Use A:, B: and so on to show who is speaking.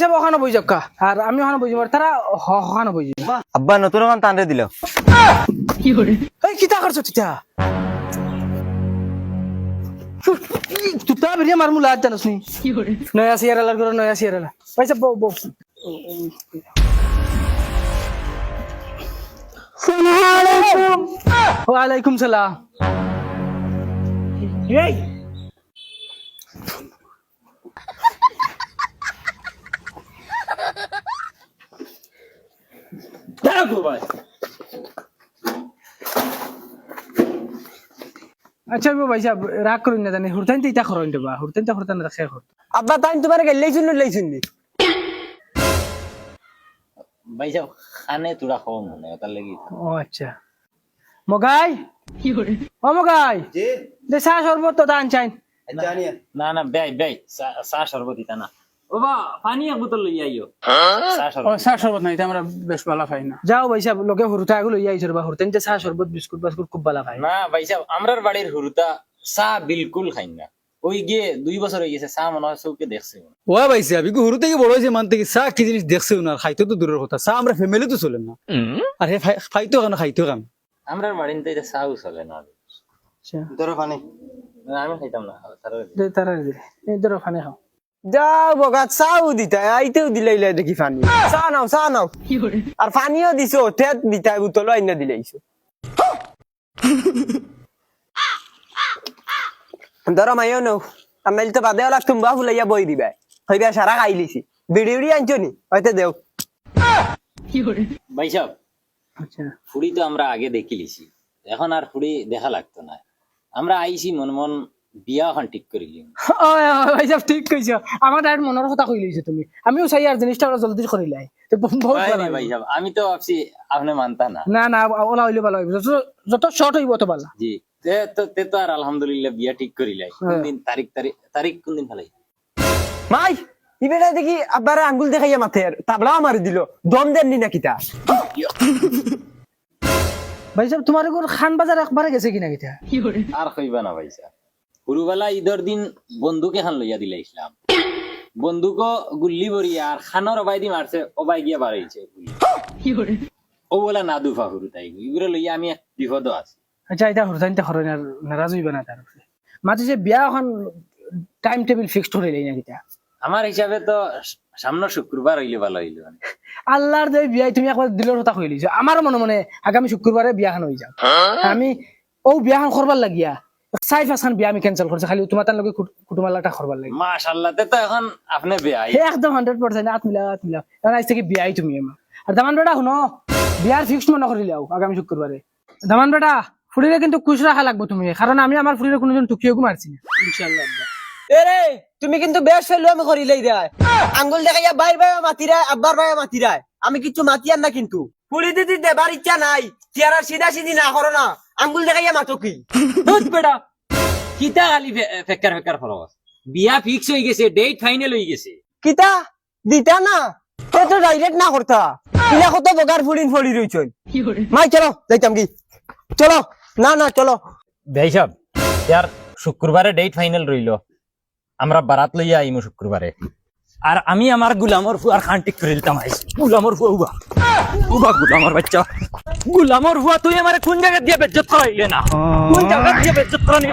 A: যাব ওখানে বই যাক আর আমি ওখানে বই যাব তারা ওখানে বই যাব।
B: আব্বা নতুন এখন টানরে দিল।
A: এই কিতা করছ তিতা? তুতা বেরিয়ে মার মুলা আজ জানোস নি নয়া সিয়ারালার করে নয়া সিয়ারালা পয়সা বউ বউ ওয়ালাইকুম সালাম এই আচ্ছা ভাই সাহেব রাগ করুন না জানি হুরতাইন তো ইটা খরণ দেবা হুরতাইন তো হুরতান রাখে খর
C: আব্বা তাই তোমার গেলেই শুনলি লাই শুনলি
D: ভাই সাহেব খানে তোরা খাওয়া মনে লাগি।
A: ও আচ্ছা। মগাই? ও মগাই? দে চা সর্বত তো দান চাইন।
D: না না বেই বেই সর্বত ইতা না। ও বা পানি এক বোতল লই আইও
E: ও চা শরবত নাই আমরা বেশ ভালো খাই না।
A: যাও ভাই সাহেব লগে হুরতা আগুলো ইয়া আইছর বা তো চা বিস্কুট বাস্কুট খুব ভালো খায়।
D: না ভাই সাহেব আমরার বাড়ির হুরুতা চা বিলকুল খাই না। ওই গিয়ে দুই বছর হয়ে গেছে চা মনে হয় চৌকে দেখছে
F: ও ভাই সাহেব ইগো হুরু থেকে বড় হয়েছে মান থেকে চা কি জিনিস দেখছে না খাইতে তো দূরের কথা। চা আমরা ফ্যামিলি তো চলে না। আর হে খাইতো কেন খাইতো কেন
D: আমরার বাড়িতে এটা চাও চলে না।
A: আচ্ছা।
B: পানি
D: আমি খাইতাম না তারা
A: তারা এই ধরো খানে খাও।
C: যাও বগা চাও দিতা আইতেও দিলাইলে দেখি পানি চা নাও চা নাও। আর পানিও দিছো ঠেত দিতা বোতলও আইনা দিলাইছো ধরো মাইও নৌ আমি তো বাদে ওলা তুম্বা ফুলাইয়া বই দিবা। হইবা সারা খাই লিছি। বিড়ি উড়ি আনছো নি? হয়তো দেও।
D: ভাই সাহেব
A: আচ্ছা।
D: ফুড়ি তো আমরা আগে দেখি লিছি। এখন আর ফুড়ি দেখা লাগতো না। আমরা আইছি মন মন বিয়া এখন ঠিক করিলি
A: ও ভাই সাহেব ঠিক কইছো আমার ডাইরেক্ট মনের কথা কই লইছো তুমি। আমিও চাই আর জিনিসটা ওরা জলদি করিলাই তো বহুত ভালো
D: ভাই ভাই সাহেব আমি তো ভাবছি আপনি মানতা না।
A: না না ওলা হইলে ভালো হইব যত শর্ট হইব তো ভালো
D: জি। তে তো তে তো আর আলহামদুলিল্লাহ বিয়া ঠিক করিলাই কোনদিন তারিখ তারিখ তারিখ কোনদিন ফেলাই
C: মাই ইবেটা দেখি আব্বারে আঙ্গুল দেখাইয়া মাথে তাবলাও মারি দিল। দম দেননি নাকি তা
A: ভাই সাহেব তোমার খান বাজার একবারে গেছে কিনা কিটা
D: আর কইবা না ভাই পুরুবেলা ঈদের দিন বন্দুক এখন লইয়া দিলে ইসলাম। বন্দুক গুল্লি বরিয়া আর খানোর অবাই দি মারছে অবাই গিয়া বাড়াইছে ও বলা না দুফা হুরু তাই এগুলো লইয়া আমি বিপদ আছি।
A: আচ্ছা এটা হুরতাইন তে খরণ আর নারাজ হইবা না তার মাঝে যে বিয়া এখন টাইম টেবিল ফিক্সড হয়ে নাই না কিটা?
D: আমার হিসাবে তো সামনে শুক্রবার হইলে ভালো হইল।
A: আল্লাহর দে বিয়াই তুমি একবার দিলের কথা কই লইছো আমার মনে মনে আগামী শুক্রবারে বিয়াখান হয়ে যাও। আমি ও বিয়াখান করবার লাগিয়া বিয়া আমি ক্যান্সেল করছি খালি তোমার লগে কুটুমালাটা করবার লাগি।
D: মাশাল্লাহ তে তো এখন আপনি বেয়াই।
A: একদম হান্ড্রেড পার্সেন্ট আট মিলা আট মিলা। এখন আজ থেকে বিয়াই তুমি আমার আর দামান বেটা শুনো বিয়ার ফিক্সড মনে করিলে আগামী শুক্রবারে। দামান বেটা ফুড়িলে কিন্তু খুশ রাখা লাগবে তুমি। কারণ আমি আমার ফুড়িলে কোনোদিন টুকিয়েও মারছি না। ইনশাল্লাহ
C: এরে তুমি কিন্তু বেশ ফেলো আমি করিলেই দেয়। আঙ্গুল দেখাইয়া বাইর ভাই মাতিরায় আব্বার ভাই মাতিরায়। আমি কিছু মাতিয়ার না কিন্তু। পুলি দিদি দেবার ইচ্ছা নাই চেয়ারা সিধা সিধি না করো না। আঙ্গুল দেখাইয়া মাতো কি?
D: দুধ বেটা কিতা খালি ফেকার ফেকার ফরস বিয়া ফিক্স হয়ে গেছে ডেট ফাইনাল হয়ে গেছে।
C: কিতা? দিতা না? তে তো ডাইরেক্ট না করতা ইলা কত বগার ফুড়িন ফড়ি রইছই মাই চলো যাইতাম কি। চলো না না চলো।
D: ভাই সাহেব ইয়ার শুক্রবারে ডেট ফাইনাল রইল আমরা বারাত লইয়া আইমু শুক্রবারে আর আমি আমার গুলামর ফুয়ার খান ঠিক করে দিতাম গুলামর ফুয়া উবা। উবা গুলামর বাচ্চা। গুলামর হুয়া তুই আমার কোন জায়গা দিয়ে বেজ্জত করাইলে না? কোন জায়গা দিয়ে বেজ্জত করানি